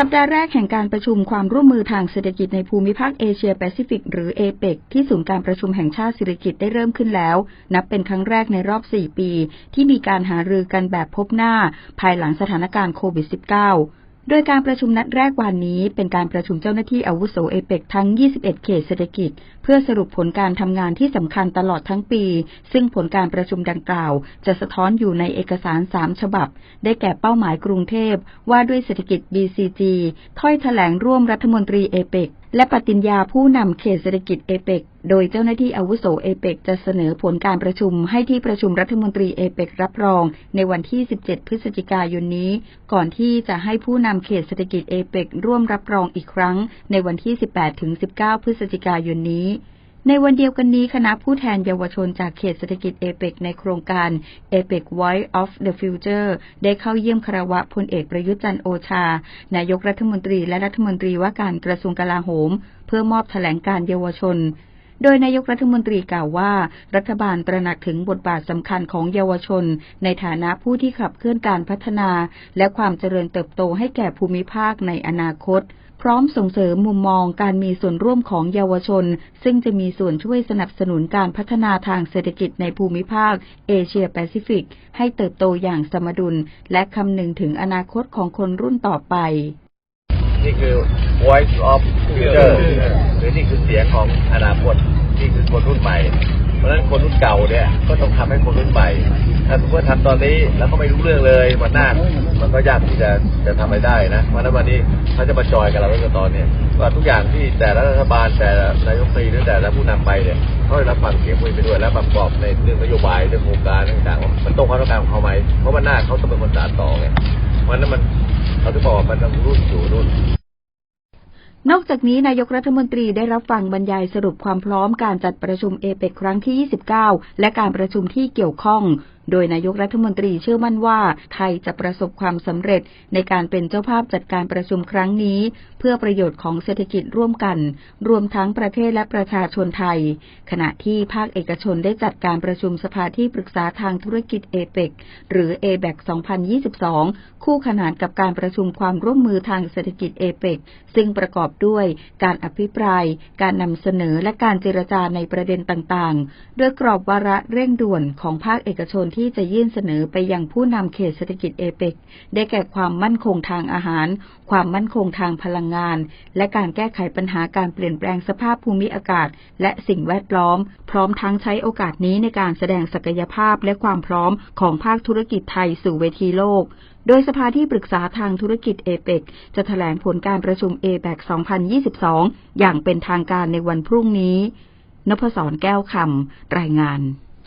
สัปดาห์แรกแห่งการประชุมความร่วมมือทางเศรษฐกิจในภูมิภาคเอเชียแปซิฟิกหรือเอเปกที่ศูนย์การประชุมแห่งชาติเศรษฐกิจได้เริ่มขึ้นแล้ว นับเป็นครั้งแรกในรอบ 4 ปี ที่มีการหารือกันแบบพบหน้า ภายหลังสถานการณ์โควิด -19 โดยการประชุมนัดแรกวันนี้ เป็นการประชุมเจ้าหน้าที่อาวุโสเอเปกทั้ง 21 เขตเศรษฐกิจ เพื่อสรุปผลการทำงานที่สำคัญตลอดทั้งปี ซึ่งผลการประชุมดังกล่าว จะสะท้อนอยู่ในเอกสาร 3 ฉบับ ได้แก่เป้าหมายกรุงเทพ ว่าด้วยเศรษฐกิจ BCG ถ้อยแถลงร่วมรัฐมนตรีเอเปกและปฏิญญาผู้นำเขตเศรษฐกิจเอเปกโดยเจ้าหน้าที่อาวุโสเอเปกจะเสนอผลการประชุมให้ที่ประชุมรัฐมนตรีเอเปกรับรอง ในวันที่ 17 พฤศจิกายนนี้ ก่อนที่จะให้ผู้นำเขตเศรษฐกิจเอเปกร่วมรับรองอีกครั้ง ในวันที่ 18-19 พฤศจิกายนนี้ ในวันเดียวกันนี้คณะผู้แทนเยาวชนจากเขตเศรษฐกิจเอเปกในโครงการ APEC Voice of the Future ได้เข้าเยี่ยมคารวะพลเอกประยุทธ์จันโอชา นายกรัฐมนตรีและรัฐมนตรีว่าการกระทรวงกลาโหม เพื่อมอบแถลงการเยาวชนโดยนายกรัฐมนตรีกล่าวว่า รัฐบาลตระหนักถึงบทบาทสำคัญของเยาวชน ในฐานะผู้ที่ขับเคลื่อนการพัฒนา และความเจริญเติบโตให้แก่ภูมิภาคในอนาคต พร้อมส่งเสริมมุมมองการมีส่วนร่วมของเยาวชน ซึ่งจะมีส่วนช่วยสนับสนุนการพัฒนาทางเศรษฐกิจในภูมิภาค เอเชียแปซิฟิก ให้เติบโตอย่างสมดุล และคำนึงถึงอนาคตของคนรุ่นต่อไป นี่คือ voice of future หรือนี่คือเสียงของอนาคตนี่คือคนรุ่นใหม่ เพราะฉะนั้นคนรุ่นเก่าเนี่ยก็ต้องทำให้คนรุ่นใหม่ ถ้าสมมติว่าทำตอนนี้แล้วก็ไม่รู้เรื่องเลยมันหน่ามันก็ยากที่จะจะทำอะไรได้นะเพราะนั้นวันนี้เขาจะมาจอยกับเราตั้งแต่ตอนนี้ว่าทุกอย่างที่แต่ละรัฐบาลแต่ละนายกรัฐมนตรีหรือแต่ละผู้นำไปเนี่ยเขาได้รับฟังเสียงคุยไปด้วยและประกอบในเรื่องนโยบายเรื่องโครงการต่างๆว่ามันตรงความต้องการของเขาไหมเพราะว่าหน้าเขาต้องเป็นคนสานต่อไงเพราะฉะนั้นมันเขาจะบอกมันต้องรุ่นสู่รุ่นนอกจากนี้นายกรัฐมนตรีได้รับฟังบรรยายสรุปความพร้อมการจัดประชุมเอเปกครั้งที่ 29 และการประชุมที่เกี่ยวข้อง โดยนายกรัฐมนตรีเชื่อมั่นว่าไทยจะประสบความสำเร็จในการเป็นเจ้าภาพจัดการประชุมครั้งนี้ เพื่อประโยชน์ของเศรษฐกิจร่วมกัน รวมทั้งประเทศและประชาชนไทย ขณะที่ภาคเอกชนได้จัดการประชุมสภาที่ปรึกษาทางธุรกิจเอเปกหรือ a b e c 2022 คู่ขนานกับการประชุมความร่วมมือทางเศรษฐกิจเอเปกซึ่งประกอบด้วยการอภิปราย การนำเสนอและการเจรจาในประเด็นต่างๆโดยกรอบวาระเร่งด่วนของภาคเอกชนที่จะยื่นเสนอไปยังผู้นำเขตเศรษฐกิจเอเปกได้แก่ความมั่นคงทางอาหาร ความมั่นคงทางพลังงาน และการแก้ไขปัญหาการเปลี่ยนแปลงสภาพภูมิอากาศ และสิ่งแวดล้อม พร้อมทั้งใช้โอกาสนี้ในการแสดงศักยภาพและความพร้อมของภาคธุรกิจไทยสู่เวทีโลกโดยสภาที่ปรึกษาทางธุรกิจเอเปกจะแถลงผลการประชุมเอแบก2022 อย่างเป็นทางการในวันพรุ่งนี้ นพศรแก้วคำ รายงาน